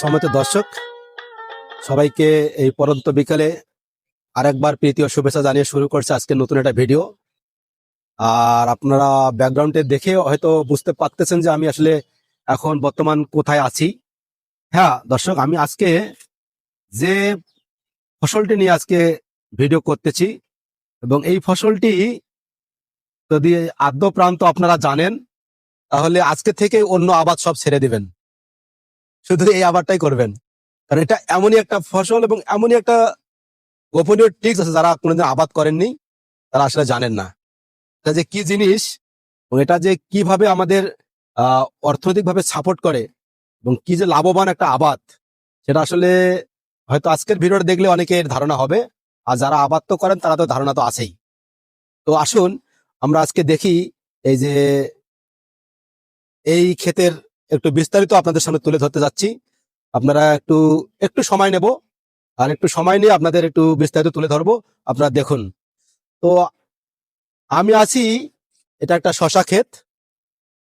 সমত দর্শক, সবাইকে এই পরন্ত বিকালে আরেকবার প্রীতীয় শুভেচ্ছা জানিয়ে শুরু করছে আজকে নতুন একটা ভিডিও। আর আপনারা ব্যাকগ্রাউন্ডে দেখে হয়তো বুঝতে পারতেছেন যে আমি আসলে এখন বর্তমান কোথায় আছি। হ্যাঁ দর্শক, আমি আজকে যে ফসলটি নিয়ে আজকে ভিডিও করতেছি এবং এই ফসলটি যদি আদ্য প্রান্ত আপনারা জানেন, তাহলে আজকে থেকে অন্য আবাদ সব ছেড়ে দিবেন। শুধু এই আবাদটাই করবেন। কারণ এটা এমনই একটা ফসল এবং এমনই একটা গোপনীয় ট্রিক্স আছে যারা কোনোদিন আবাদ করেননি, তারা আসলে জানেন না। এটা যে কি জিনিস এবং এটা যে কীভাবে আমাদের অর্থনৈতিকভাবে সাপোর্ট করে এবং কি যে লাভবান একটা আবাদ, সেটা আসলে হয়তো আজকের ভিডিওটা দেখলে অনেকের ধারণা হবে, আর যারা আবাদ তো করেন, তারা তো ধারণা তো আছেই। তো আসুন, আমরা আজকে দেখি এই যে, এই ক্ষেতের একটু বিস্তারিত আপনাদের সামনে তুলে ধরতে যাচ্ছি। আপনারা একটু একটু সময় নেব। আর একটু সময় নিয়ে আপনাদের একটু বিস্তারিত তুলে ধরবো। আপনারা দেখুন। তো আমি আছি, এটা একটা শশা ক্ষেত।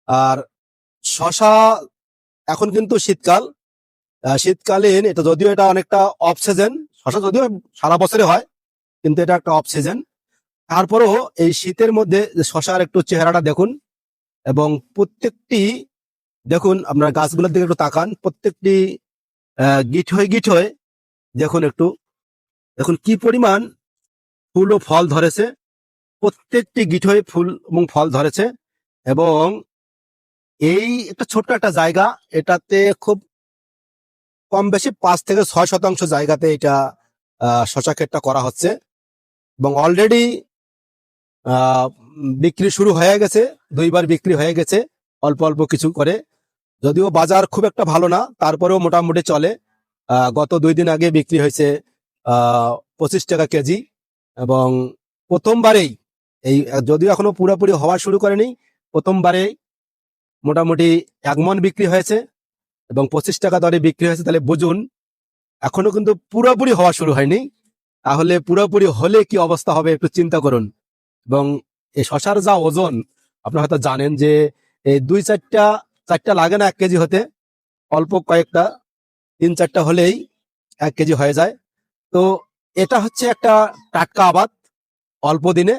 আর শশা এখন কিন্তু শীতকাল। শীতকালীন এটা যদিও এটা অনেকটা অফ সিজন শশা যদিও সারা বছরে হয়, কিন্তু এটা একটা অফ সিজন তারপরেও এই শীতের মধ্যে শশার একটু চেহারাটা দেখুন। এবং প্রত্যেকটি দেখুন, আপনার গাছগুলোর দিকে একটু তাকান। প্রত্যেকটি গিট হয়ে গিট হয়ে দেখুন একটু। দেখুন কি পরিমাণ ফুল ও ফল ধরেছে। প্রত্যেকটি গিট হয়ে ফুল এবং ফল ধরেছে এবং এই একটা ছোট্ট একটা জায়গা, এটাতে খুব কম বেশি পাঁচ থেকে ছয় শতাংশ জায়গাতে এটা শশা ক্ষেতটা করা হচ্ছে এবং অলরেডি বিক্রি শুরু হয়ে গেছে। দুইবার বিক্রি হয়ে গেছে, অল্প অল্প কিছু করে। যদিও বাজার খুব একটা ভালো না, তারপরেও মোটামুটি চলে। গত দুই দিন আগে বিক্রি হয়েছে পঁচিশ টাকা কেজি এবং প্রথমবারেই এই, যদিও এখনও পুরোপুরি হওয়া শুরু করেনি, প্রথমবারেই মোটামুটি এক মন বিক্রি হয়েছে এবং পঁচিশ টাকা দরে বিক্রি হয়েছে। তাহলে বুঝুন, এখনও কিন্তু পুরোপুরি হওয়া শুরু হয়নি। তাহলে পুরোপুরি হলে কি অবস্থা হবে একটু চিন্তা করুন। এবং এই শশার যা ওজন, আপনারা হয়তো জানেন যে এই দুই চারটা চারটা লাগে না এক কেজি হতে। অল্প কয়েকটা, তিন চারটা হলেই এক কেজি হয়ে যায়। তো এটা হচ্ছে একটা টাটকা আবাদ। অল্প দিনে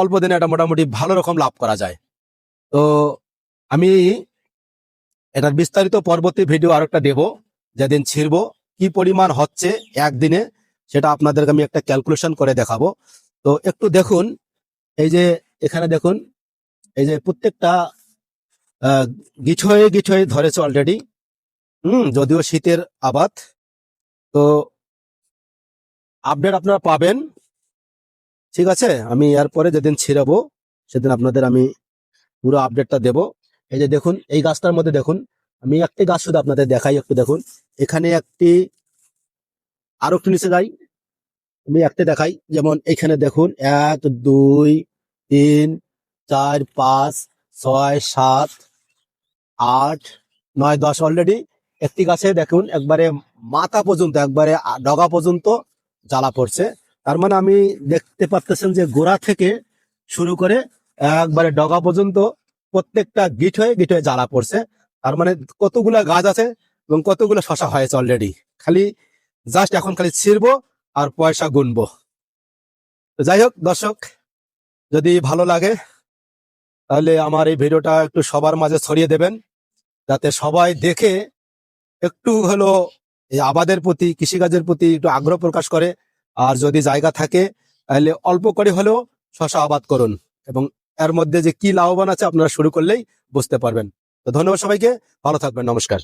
অল্প দিনে এটা মোটামুটি ভালো রকম লাভ করা যায়। তো আমি এটার বিস্তারিত পরবর্তী ভিডিও আরেকটা দেব, যেদিন ছিড়বো, কি পরিমাণ হচ্ছে একদিনে, সেটা আপনাদেরকে আমি একটা ক্যালকুলেশন করে দেখাবো। তো একটু দেখুন, এই যে এখানে দেখুন, এই যে প্রত্যেকটা গিছয়ে গিছয়ে ধরেছে অলরেডি হুম, যদিও শীতের আবাদ। তো আপডেট আপনারা পাবেন। ঠিক আছে? আমি এরপরে যেদিন ছিড়াবো, সেদিন আপনাদের আমি পুরো আপডেটটা দেব। এই যে দেখুন, এই গাছটার মধ্যে দেখুন, আমি একটি গাছ শুধু আপনাদের দেখাই, একটু দেখুন। এখানে একটি আরও একটু নিচে যাই, আমি একটা দেখাই। যেমন এখানে দেখুন, এক, দুই, তিন, চার, পাঁচ, ছয়, সাত আট, নয়, দশ অলরেডি একটি গাছে দেখুন, একবারে মাথা পর্যন্ত, একবারে ডগা পর্যন্ত জ্বালা পড়ছে। তার মানে আমি দেখতে পাচ্তেছেন যে গোড়া থেকে শুরু করে একবারে ডগা পর্যন্ত প্রত্যেকটা গিট হয়ে গিট হয়ে জ্বালা পড়ছে। তার মানে কতগুলো গাছ আছে এবং কতগুলো শশা হয়েছে অলরেডি খালি জাস্ট এখন খালি ছিড়বো আর পয়সা গুনবো। যাই হোক, দর্শক, যদি ভালো লাগে, তাহলে আমার এই ভিডিওটা একটু সবার মাঝে ছড়িয়ে দেবেন। যাতে সবাই দেখে একটু হলো এই আবাদের প্রতি, কৃষিকাজের প্রতি একটু আগ্রহ প্রকাশ করে। আর যদি জায়গা থাকে, তাহলে অল্প করে হলেও শশা আবাদ করুন। এবং এর মধ্যে যে কি লাভবান আছে আপনারা শুরু করলেই বুঝতে পারবেন। তো ধন্যবাদ সবাইকে। ভালো থাকবেন। নমস্কার।